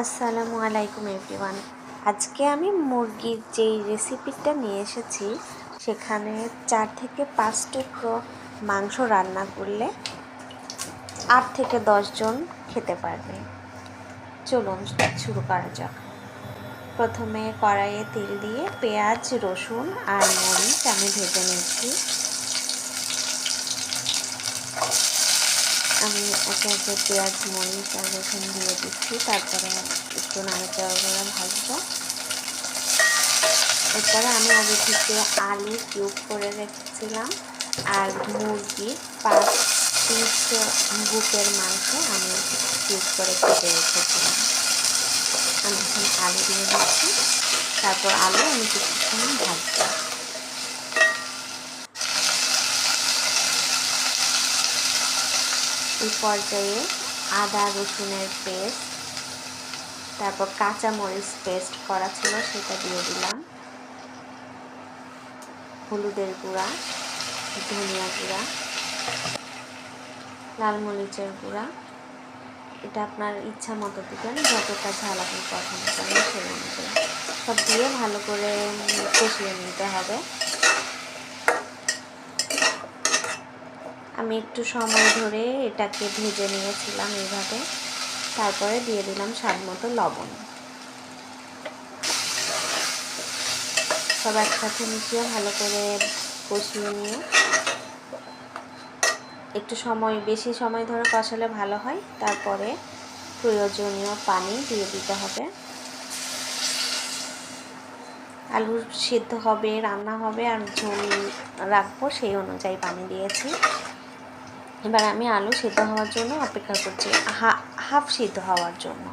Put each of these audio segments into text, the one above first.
আসসালামু আলাইকুম এভরিওয়ান। আজকে আমি মুরগির যেই রেসিপিটা নিয়ে এসেছি, সেখানে চার থেকে পাঁচ টুকরো মাংস রান্না করলে আট থেকে দশজন খেতে পারবে। চলুন শুরু করা যাক। প্রথমে কড়াইয়ে তেল দিয়ে পেঁয়াজ, রসুন আর মরিচ আমি ভেজে নিচ্ছি। আমি একে একে পেঁয়াজ, মরিচ আর রসুন দিয়ে দিচ্ছি। তারপরে একটু নাড়াচাড়া করে ভাজবো। এরপরে আমি আগে থেকে আলু কিউব করে রেখেছিলাম। আর মুরগির পাঁচ পিস বুকের মাংস আমি কিউব করে কেটে রেখেছিলাম। আমি এখন আলু দিয়ে দিচ্ছি। তারপর আলু আমি কিছুক্ষণ ভাজবো। এই পর্যায়ে আদা, রসুনের পেস্ট তারপর কাঁচা মরিচ পেস্ট করা ছিল, সেটা দিয়ে দিলাম। হলুদের গুঁড়া, ধনিয়া গুঁড়া, লাল মরিচের গুঁড়া। এটা আপনার ইচ্ছা মতো দিবেন, যতটা ঝাল আপনি পছন্দ করেন সেই অনুযায়ী। সব দিয়ে ভালো করে কষিয়ে নিতে হবে। আমি একটু সময় ধরে এটাকে ভেজে নিয়েছিলাম এইভাবে। তারপরে দিয়ে দিলাম স্বাদ মতো লবণ। সব একসাথে মিশিয়ে ভালো করে কষিয়ে নিয়ে একটু সময়, বেশি সময় ধরে কষালে ভালো হয়। তারপরে প্রয়োজনীয় পানি দিয়ে দিতে হবে। আলু সিদ্ধ হবে, রান্না হবে, আর ঝোল রাখব সেই অনুযায়ী পানি দিয়েছি। এবার আমি আলু সিদ্ধ হওয়ার জন্য অপেক্ষা করছি হাফ সিদ্ধ হওয়ার জন্য।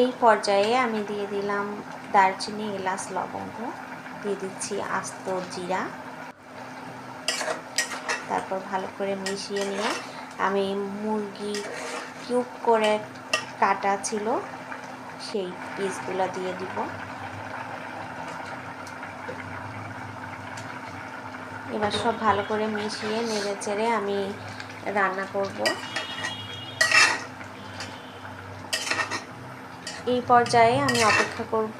এই পর্যায়ে আমি দিয়ে দিলাম দারচিনি, এলাচ, লবঙ্গ, দিয়ে দিচ্ছি আস্ত জিরা। তারপর ভালো করে মিশিয়ে নিয়ে আমি মুরগি কিউব করে কাটা ছিল, সেই পিসগুলো দিয়ে দিব। এবার সব ভালো করে মিশিয়ে নেড়ে চেড়ে আমি রান্না করব। এই পর্যায়ে আমি অপেক্ষা করব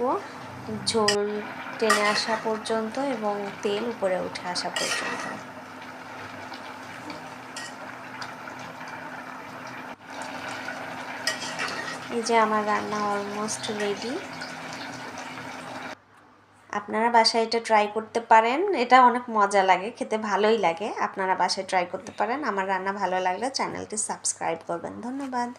ঝোল টেনে আসা পর্যন্ত এবং তেল উপরে উঠে আসা পর্যন্ত। এই যে আমার রান্না অলমোস্ট রেডি আপনারা বাসায় এটা ট্রাই করতে পারেন। এটা অনেক মজা লাগে, খেতে ভালোই লাগে। আপনারা বাসায় ট্রাই করতে পারেন। আমার রান্না ভালো লাগলে চ্যানেলটি সাবস্ক্রাইব করবেন। ধন্যবাদ।